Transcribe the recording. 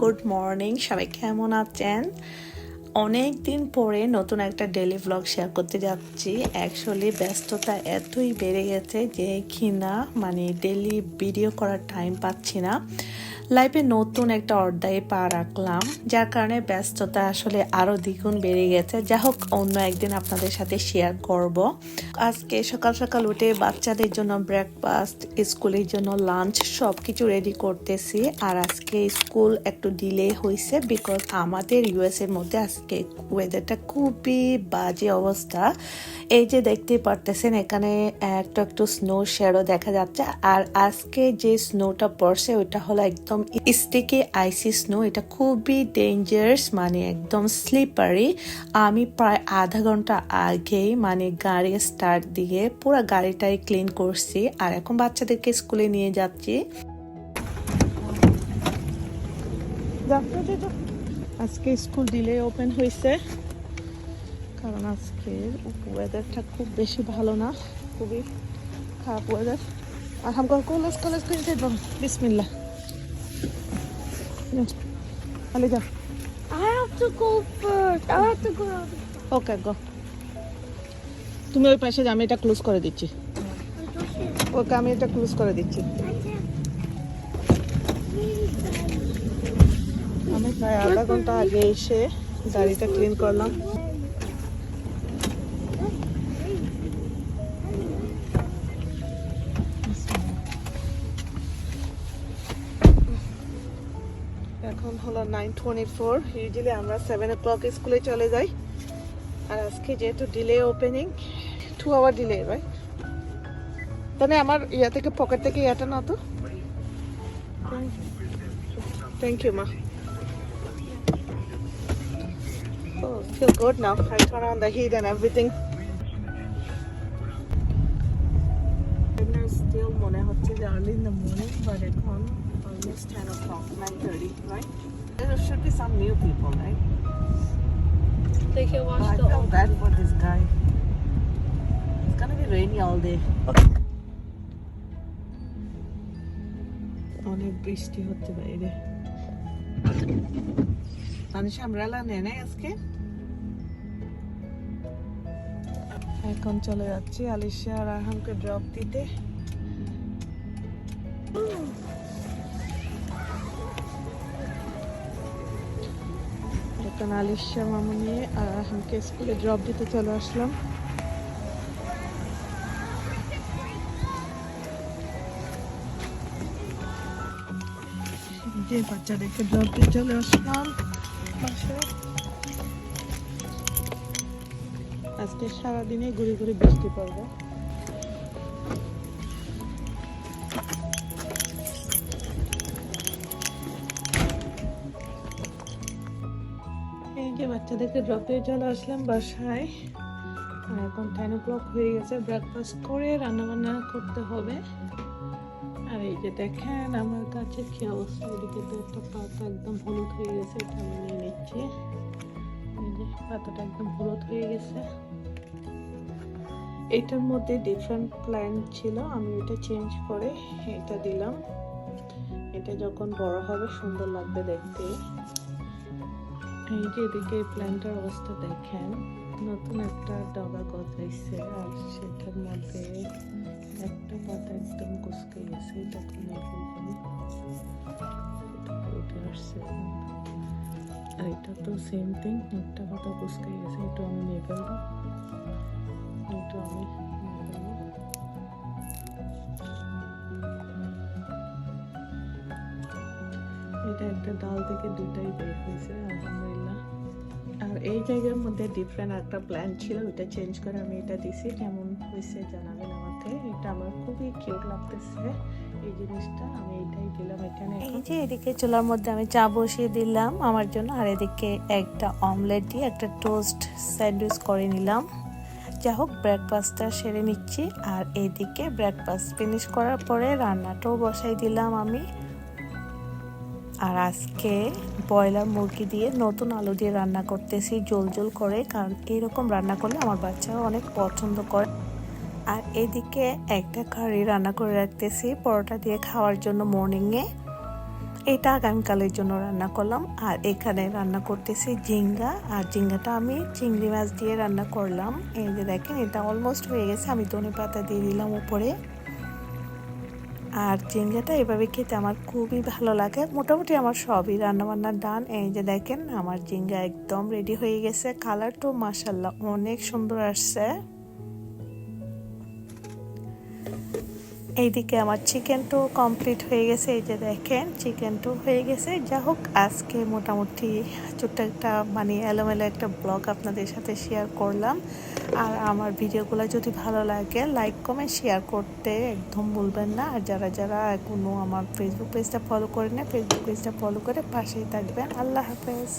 Good morning, সবাই কেমন আছেন? অনেক দিন পরে নতুন একটা ডেলি ব্লগ শেয়ার করতে যাচ্ছি। অ্যাকচুয়ালি ব্যস্ততা এতই বেড়ে গেছে যে কিনা মানে ডেলি ভিডিও করার টাইম পাচ্ছি না। লাইফে নতুন একটা অধ্যায়ে পা রাখলাম, যার কারণে ব্যস্ততা আসলে আরও দ্বিগুণ বেড়ে গেছে। যা হোক, অন্য একদিন আপনাদের সাথে শেয়ার করব। আজকে সকাল সকাল উঠে বাচ্চাদের জন্য ব্রেকফাস্ট স্কুলের জন্য লাঞ্চ সব কিছু রেডি করতেছি। আর আজকে স্কুল একটু ডিলে হয়েছে বিকজ আমাদের ইউএস এর মধ্যে আজকে ওয়েদারটা খুবই বাজে অবস্থা। এই যে দেখতে পারতেছেন, এখানে একটু একটু স্নো শেয়ারও দেখা যাচ্ছে। আর আজকে যে স্নোটা পড়ছে, ওইটা হলো একদম একদম স্টিকি আইসি স্নো এটা খুবই ডেঞ্জারাস মানে একদম স্লিপারি আমি প্রায় আধা ঘণ্টা আগেই মানে গাড়ি স্টার্ট দিয়ে পুরো গাড়িটাই ক্লিন করছি। আর এখন বাচ্চাদেরকে স্কুলে নিয়ে যাচ্ছি। আজকে স্কুল ডিলে ওপেন হয়েছে। কারণ আজকে ওয়েদারটা খুব বেশি ভালো না। খুবই খারাপ ওয়েদার আর হামকর কলেজ কলেজ একদম বিসমিল্লা Ali, go. I have to go first. I have to go. Okay, go. তুমি ওই পাশে আমি এটা ক্লোজ করে দিচ্ছি ওকে আমি এটা ক্লোজ করে দিচ্ছি আমি প্রায় আধা ঘণ্টা আগে এসে গাড়িটা ক্লিন করলাম হলো নাইন টোয়েন্টি ফোর ইউজুয়ালি আমরা সেভেন ও ক্লক স্কুলে চলে যাই আর আজকে যেহেতু delay opening two hour delay right তাহলে আমার ইয়া থেকে পকেট থেকে ইয়াটা না তো থ্যাংক ইউ মা feel good now. I turn on the heat and everything. Still মনে হচ্ছে যে early in the morning, but এখন almost 10 o'clock, 9.30, right? There should be some new people, right? They can watch Oh, watch I the feel old. bad for this guy. It's gonna be rainy all day. অনেক বৃষ্টি হচ্ছে বাইরে মানুষ আমরালা নেয় নাই আজকে এখন চলে যাচ্ছি আলিশা আর আরহামকে ড্রপ দিতে এখন আলিশা মামু নিয়ে আর আরহামকে স্কুলে ড্রপ দিতে চলে আসলাম। যে বাচ্চাদেরকে ড্রপ চলে আসলাম আজকে সারাদিনে ঘুরে ঘুরে বৃষ্টি পড়বে। যে বাচ্চাদেরকে ড্রপ দিয়ে চলে আসলাম বাসায়। আর এখন টেন ও ক্লক হয়ে গেছে ব্রেকফাস্ট করে রান্নাবান্না করতে হবে। আর এই যে দেখেন আমার কাছে কি অবস্থা, এদিকে তো একটা পাতা একদম হলুদ হয়ে গেছে, এটা আমি নিয়ে নিচ্ছি। পাতাটা একদম হলুদ হয়ে গেছে। এটার মধ্যে ডিফারেন্ট প্ল্যান ছিল, আমি এটা চেঞ্জ করে এটা দিলাম। এটা যখন বড় হবে, সুন্দর লাগবে দেখতে। এই যে এদিকে প্ল্যান্টার অবস্থা দেখেন, নতুন একটা ডগা গজাইছে আর সেটার মধ্যে একটা পাতা একদম কুচকে গেছে, এটা আসছে। আর এটা তো সেম থিং একটা পাতা কুচকে গেছে, এটা আমি নিয়ে ফেলব এটা আমি এটা একটা ডাল থেকে দুটাই বের হয়েছে, আলহামদুলিল্লাহ। আর এই জায়গার মধ্যে ডিফারেন্ট একটা প্ল্যান ছিল ওটা চেঞ্জ করে আমি এটা দিছি, কেমন হয়েছে জানাবেন আমাকে। এটা আমার খুবই কিউট লাগতেছে, এই জিনিসটা, আমি এটাই দিলাম এখানে। এই যে এদিকে চুলার মধ্যে আমি চা বসিয়ে দিলাম, আমার জন্য। আর এদিকে একটা অমলেট দিয়ে একটা টোস্ট স্যান্ডউইচ করে নিলাম। যা হোক ব্রেকফাস্টটা সেরে নিচ্ছি। আর এইদিকে ব্রেকফাস্ট ফিনিশ করার পরে রান্নাটাও বসাই দিলাম আমি। আর আজকে ব্রয়লার মুরগি দিয়ে নতুন আলু দিয়ে রান্না করতেছি, জোল জোল করে, কারণ এরকম রান্না করলে আমার বাচ্চারা অনেক পছন্দ করে। আর এদিকে একটা কারি রান্না করে রাখতেছি, পরোটা দিয়ে খাওয়ার জন্য মর্নিংয়ে এটা আগামীকালের জন্য রান্না করলাম, আর এখানে রান্না করতেছি ঝিঙ্গা। আর ঝিঙ্গাটা আমি চিংড়ি মাছ দিয়ে রান্না করলাম। এই যে দেখেন, এটা অলমোস্ট হয়ে গেছে, আমি ধনে পাতা দিয়ে দিলাম উপরে। আর ঝিঙ্গাটা এভাবে খেতে আমার খুবই ভালো লাগে। মোটামুটি আমার সবই রান্নাবান্না ডান। এই যে দেখেন, আমার জিঙ্গা একদম রেডি হয়ে গেছে। কালারটাও মাসাল্লাহ অনেক সুন্দর আসছে। এইদিকে আমার চিকেনটাও কমপ্লিট হয়ে গেছে, এই যে দেখেন চিকেনটাও হয়ে গেছে। যা হোক, আজকে মোটামুটি ছোট্ট একটা মানে এলোমেলো একটা ব্লগ আপনাদের সাথে শেয়ার করলাম। আর আমার ভিডিওগুলো যদি ভালো লাগে লাইক কমেন্ট শেয়ার করতে একদম ভুলবেন না। আর যারা যারা এখনও আমার ফেসবুক পেজটা ফলো করে না ফেসবুক পেজটা ফলো করে পাশেই থাকবেন। আল্লাহ হাফেজ।